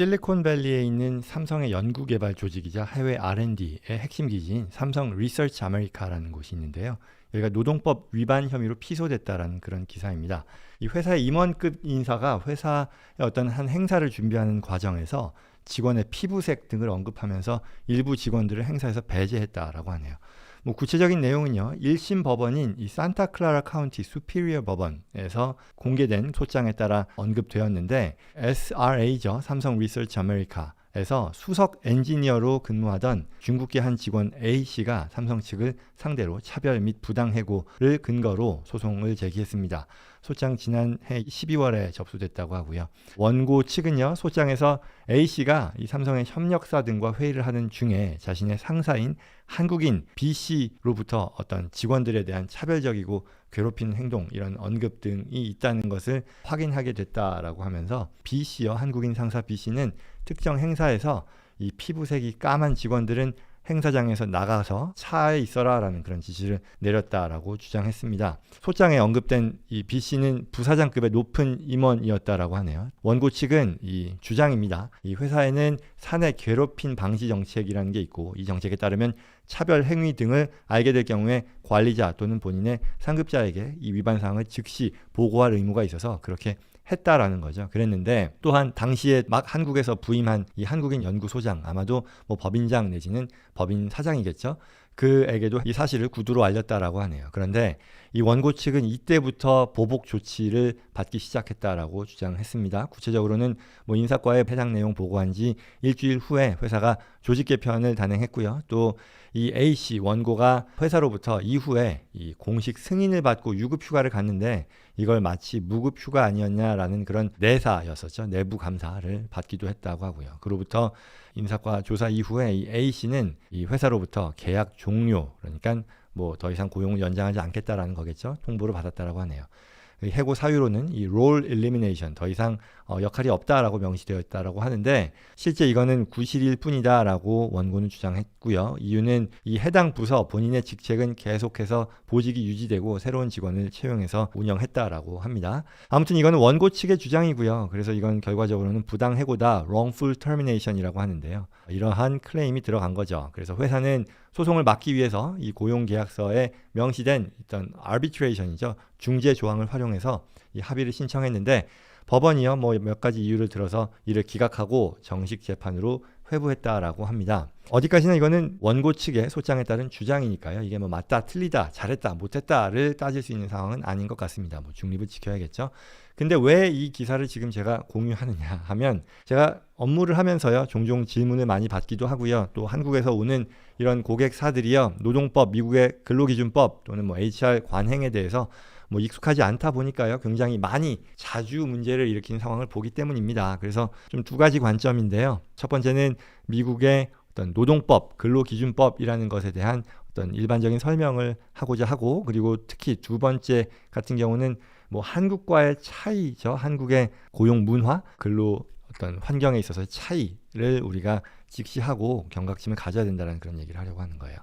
실리콘밸리에 있는 삼성의 연구개발 조직이자 해외 R&D의 핵심 기지인 삼성 리서치 아메리카라는 곳이 있는데요. 여기가 노동법 위반 혐의로 피소됐다라는 그런 기사입니다. 이 회사의 임원급 인사가 회사의 어떤 한 행사를 준비하는 과정에서 직원의 피부색 등을 언급하면서 일부 직원들을 행사에서 배제했다라고 하네요. 뭐 구체적인 내용은요. 1심 법원인 이 산타클라라 카운티 수피리어 법원에서 공개된 소장에 따라 언급되었는데 SRA죠. 삼성 리서치 아메리카 에서 수석 엔지니어로 근무하던 중국계 한 직원 A 씨가 삼성 측을 상대로 차별 및 부당 해고를 근거로 소송을 제기했습니다. 소장 지난해 12월에 접수됐다고 하고요. 원고 측은요, 소장에서 A 씨가 이 삼성의 협력사 등과 회의를 하는 중에 자신의 상사인 한국인 B 씨로부터 어떤 직원들에 대한 차별적이고 괴롭히는 행동 이런 언급 등이 있다는 것을 확인하게 됐다라고 하면서 B 씨여 한국인 상사 B 씨는 특정 행사에서 이 피부색이 까만 직원들은 행사장에서 나가서 차에 있어라라는 그런 지시를 내렸다라고 주장했습니다. 소장에 언급된 이 B 씨는 부사장급의 높은 임원이었다라고 하네요. 원고 측은 이 주장입니다. 이 회사에는 사내 괴롭힘 방지 정책이라는 게 있고 이 정책에 따르면 차별 행위 등을 알게 될 경우에 관리자 또는 본인의 상급자에게 이 위반 사항을 즉시 보고할 의무가 있어서 그렇게 했다라는 거죠. 그랬는데 또한 당시에 막 한국에서 부임한 이 한국인 연구소장 아마도 뭐 법인장 내지는 법인 사장이겠죠. 그에게도 이 사실을 구두로 알렸다라고 하네요. 그런데 이 원고 측은 이때부터 보복 조치를 받기 시작했다라고 주장했습니다. 구체적으로는 뭐 인사과에 해당 내용 보고한 지 일주일 후에 회사가 조직 개편을 단행했고요. 또 이 A 씨 원고가 회사로부터 이후에 이 공식 승인을 받고 유급 휴가를 갔는데 이걸 마치 무급 휴가 아니었냐라는 그런 내사였었죠. 내부 감사를 받기도 했다고 하고요. 그로부터 인사과 조사 이후에 이 A 씨는 이 회사로부터 계약 종료 그러니까 뭐 더 이상 고용을 연장하지 않겠다라는 거겠죠. 통보를 받았다라고 하네요. 해고 사유로는 이 롤 엘리미네이션 더 이상 어, 역할이 없다라고 명시되어 있다라고 하는데 실제 이거는 구실일 뿐이다라고 원고는 주장했고요. 이유는 이 해당 부서 본인의 직책은 계속해서 보직이 유지되고 새로운 직원을 채용해서 운영했다라고 합니다. 아무튼 이거는 원고 측의 주장이고요. 그래서 이건 결과적으로는 부당 해고다 wrongful termination이라고 하는데요. 이러한 클레임이 들어간 거죠. 그래서 회사는 소송을 막기 위해서 이 고용 계약서에 명시된 어떤 arbitration이죠. 중재 조항을 활용해서 이 합의를 신청했는데 법원이요 뭐 몇 가지 이유를 들어서 이를 기각하고 정식 재판으로 회부했다라고 합니다. 어디까지나 이거는 원고 측의 소장에 따른 주장이니까요. 이게 뭐 맞다, 틀리다, 잘했다, 못했다를 따질 수 있는 상황은 아닌 것 같습니다. 뭐 중립을 지켜야겠죠. 근데 왜 이 기사를 지금 제가 공유하느냐 하면 제가 업무를 하면서요 종종 질문을 많이 받기도 하고요 또 한국에서 오는 이런 고객사들이요 노동법 미국의 근로기준법 또는 뭐 HR 관행에 대해서 뭐 익숙하지 않다 보니까요 굉장히 많이 자주 문제를 일으키는 상황을 보기 때문입니다 그래서 좀 두 가지 관점인데요 첫 번째는 미국의 어떤 노동법 근로기준법이라는 것에 대한 어떤 일반적인 설명을 하고자 하고 그리고 특히 두 번째 같은 경우는 뭐 한국과의 차이죠. 한국의 고용 문화, 근로 어떤 환경에 있어서의 차이를 우리가 직시하고 경각심을 가져야 된다는 그런 얘기를 하려고 하는 거예요.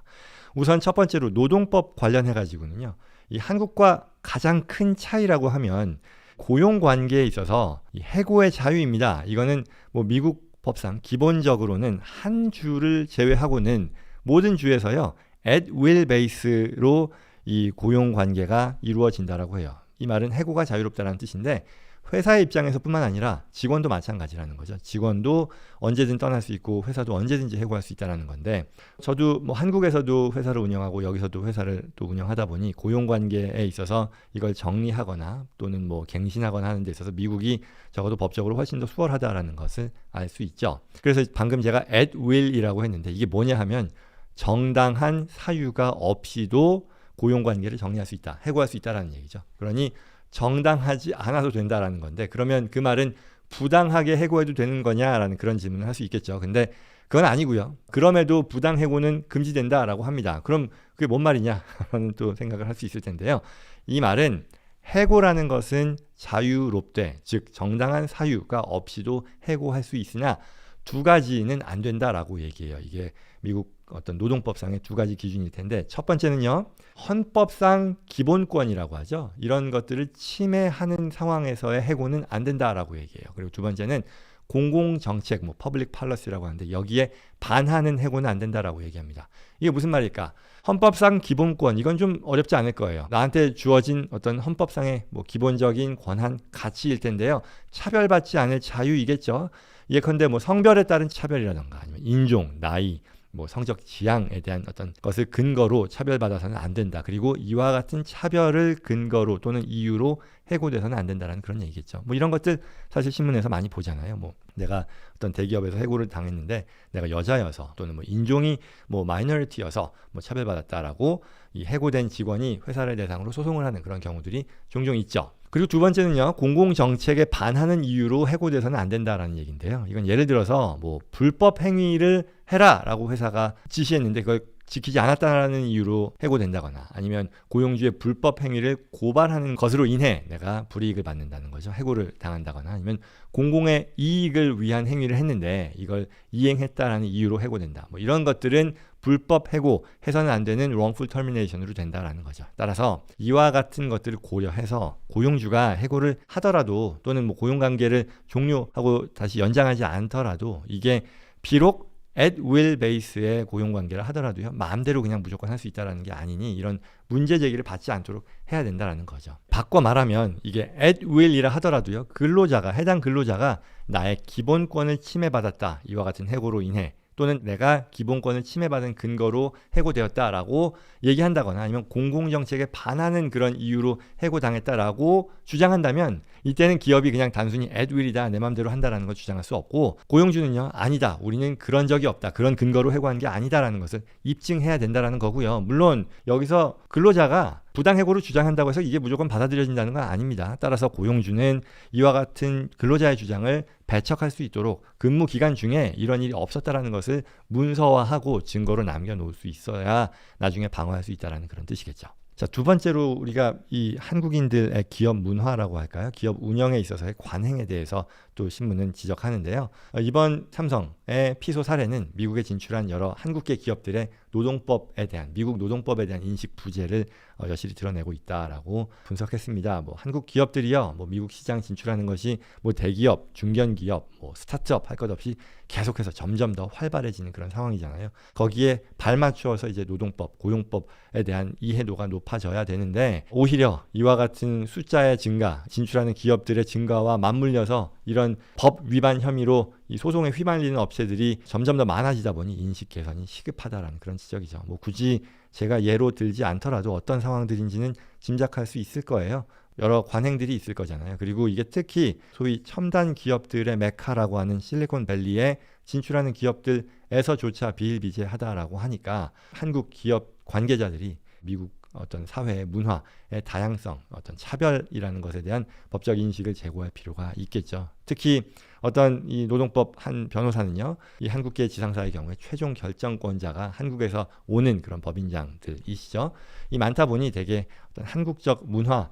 우선 첫 번째로 노동법 관련해 가지고는요. 이 한국과 가장 큰 차이라고 하면 고용 관계에 있어서 이 해고의 자유입니다. 이거는 뭐 미국 법상 기본적으로는 한 주를 제외하고는 모든 주에서요. at will base로 이 고용 관계가 이루어진다라고 해요. 이 말은 해고가 자유롭다는 뜻인데 회사의 입장에서뿐만 아니라 직원도 마찬가지라는 거죠. 직원도 언제든 떠날 수 있고 회사도 언제든지 해고할 수 있다라는 건데 저도 뭐 한국에서도 회사를 운영하고 여기서도 회사를 또 운영하다 보니 고용 관계에 있어서 이걸 정리하거나 또는 뭐 갱신하거나 하는 데 있어서 미국이 적어도 법적으로 훨씬 더 수월하다라는 것을 알 수 있죠. 그래서 방금 제가 at will이라고 했는데 이게 뭐냐 하면 정당한 사유가 없이도 고용 관계를 정리할 수 있다, 해고할 수 있다라는 얘기죠. 그러니 정당하지 않아도 된다라는 건데 그러면 그 말은 부당하게 해고해도 되는 거냐라는 그런 질문을 할 수 있겠죠. 근데 그건 아니고요. 그럼에도 부당 해고는 금지된다라고 합니다. 그럼 그게 뭔 말이냐? 라는 또 생각을 할 수 있을 텐데요. 이 말은 해고라는 것은 자유롭되 즉 정당한 사유가 없이도 해고할 수 있으나 두 가지는 안 된다라고 얘기해요. 이게 미국 어떤 노동법상의 두 가지 기준일 텐데 첫 번째는요 헌법상 기본권이라고 하죠 이런 것들을 침해하는 상황에서의 해고는 안 된다라고 얘기해요 그리고 두 번째는 공공 정책 뭐 퍼블릭 팔러시라고 하는데 여기에 반하는 해고는 안 된다라고 얘기합니다. 이게 무슨 말일까? 헌법상 기본권 이건 좀 어렵지 않을 거예요. 나한테 주어진 어떤 헌법상의 뭐 기본적인 권한 가치일 텐데요. 차별받지 않을 자유이겠죠. 예컨대 뭐 성별에 따른 차별이라던가 아니면 인종, 나이, 뭐 성적 지향에 대한 어떤 것을 근거로 차별받아서는 안 된다. 그리고 이와 같은 차별을 근거로 또는 이유로 해고돼서는 안 된다라는 그런 얘기겠죠. 뭐 이런 것들 사실 신문에서 많이 보잖아요. 뭐 내가 어떤 대기업에서 해고를 당했는데 내가 여자여서 또는 뭐 인종이 뭐 마이너리티여서 뭐 차별받았다라고 이 해고된 직원이 회사를 대상으로 소송을 하는 그런 경우들이 종종 있죠. 그리고 두 번째는요, 공공 정책에 반하는 이유로 해고돼서는 안 된다라는 얘기인데요. 이건 예를 들어서 뭐 불법 행위를 해라라고 회사가 지시했는데 그걸 지키지 않았다는 이유로 해고된다거나 아니면 고용주의 불법 행위를 고발하는 것으로 인해 내가 불이익을 받는다는 거죠. 해고를 당한다거나 아니면 공공의 이익을 위한 행위를 했는데 이걸 이행했다라는 이유로 해고된다. 뭐 이런 것들은 불법 해고 해서는 안 되는 wrongful termination으로 된다라는 거죠. 따라서 이와 같은 것들을 고려해서 고용주가 해고를 하더라도 또는 뭐 고용 관계를 종료하고 다시 연장하지 않더라도 이게 비록 at will 베이스의 고용 관계를 하더라도요. 마음대로 그냥 무조건 할 수 있다라는 게 아니니 이런 문제 제기를 받지 않도록 해야 된다라는 거죠. 바꿔 말하면 이게 at will이라 하더라도요. 근로자가 해당 근로자가 나의 기본권을 침해받았다. 이와 같은 해고로 인해 또는 내가 기본권을 침해받은 근거로 해고되었다라고 얘기한다거나 아니면 공공정책에 반하는 그런 이유로 해고당했다라고 주장한다면 이때는 기업이 그냥 단순히 애드윌이다 내 맘대로 한다라는 걸 주장할 수 없고 고용주는요 아니다 우리는 그런 적이 없다 그런 근거로 해고한 게 아니다라는 것을 입증해야 된다라는 거고요 물론 여기서 근로자가 부당해고를 주장한다고 해서 이게 무조건 받아들여진다는 건 아닙니다. 따라서 고용주는 이와 같은 근로자의 주장을 배척할 수 있도록 근무 기간 중에 이런 일이 없었다라는 것을 문서화하고 증거로 남겨놓을 수 있어야 나중에 방어할 수 있다라는 그런 뜻이겠죠. 자, 두 번째로 우리가 이 한국인들의 기업 문화라고 할까요? 기업 운영에 있어서의 관행에 대해서 또 신문은 지적하는데요. 어, 이번 삼성의 피소 사례는 미국에 진출한 여러 한국계 기업들의 노동법에 대한 미국 노동법에 대한 인식 부재를 어, 여실히 드러내고 있다라고 분석했습니다. 뭐 한국 기업들이요, 뭐 미국 시장 진출하는 것이 뭐 대기업, 중견 기업, 뭐 스타트업 할 것 없이 계속해서 점점 더 활발해지는 그런 상황이잖아요. 거기에 발맞추어서 이제 노동법, 고용법에 대한 이해도가 높아져야 되는데 오히려 이와 같은 숫자의 증가, 진출하는 기업들의 증가와 맞물려서 이런 법 위반 혐의로 이 소송에 휘말리는 업체들이 점점 더 많아지다 보니 인식 개선이 시급하다라는 그런 지적이죠. 뭐 굳이 제가 예로 들지 않더라도 어떤 상황들인지는 짐작할 수 있을 거예요. 여러 관행들이 있을 거잖아요. 그리고 이게 특히 소위 첨단 기업들의 메카라고 하는 실리콘밸리에 진출하는 기업들에서조차 비일비재하다라고 하니까 한국 기업 관계자들이 미국 어떤 사회의 문화의 다양성, 어떤 차별이라는 것에 대한 법적 인식을 제고할 필요가 있겠죠. 특히 어떤 이 노동법 한 변호사는요, 이 한국계 지상사의 경우에 최종 결정권자가 한국에서 오는 그런 법인장들이시죠. 이 많다 보니 되게 어떤 한국적 문화에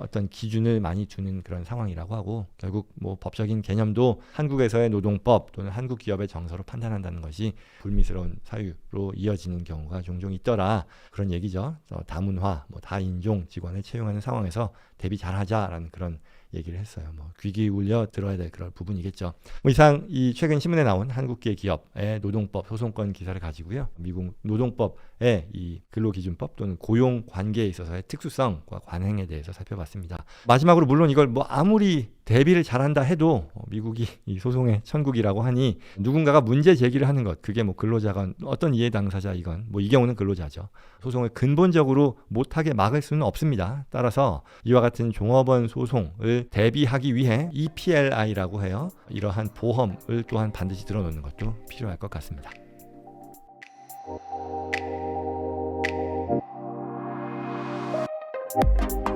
어떤 기준을 많이 두는 그런 상황이라고 하고 결국 뭐 법적인 개념도 한국에서의 노동법 또는 한국 기업의 정서로 판단한다는 것이 불미스러운 사유로 이어지는 경우가 종종 있더라 그런 얘기죠. 어, 다문화, 뭐 다인종 직원을 채용하는 상황에서 대비 잘하자라는 그런 얘기를 했어요. 뭐 귀 기울여 들어야 될 그런 부분이겠죠. 뭐 이상 이 최근 신문에 나온 한국계 기업의 노동법 소송권 기사를 가지고요. 미국 노동법의 이 근로기준법 또는 고용 관계에 있어서의 특수성과 관행에 대해서 살펴봤습니다. 마지막으로 물론 이걸 뭐 아무리 대비를 잘한다 해도 어, 미국이 이 소송의 천국이라고 하니 누군가가 문제 제기를 하는 것 그게 뭐 근로자건 어떤 이해 당사자이건 뭐 이 경우는 근로자죠. 소송을 근본적으로 못하게 막을 수는 없습니다. 따라서 이와 같은 종업원 소송을 대비하기 위해 EPLI라고 해요. 이러한 보험을 또한 반드시 들어놓는 것도 필요할 것 같습니다. you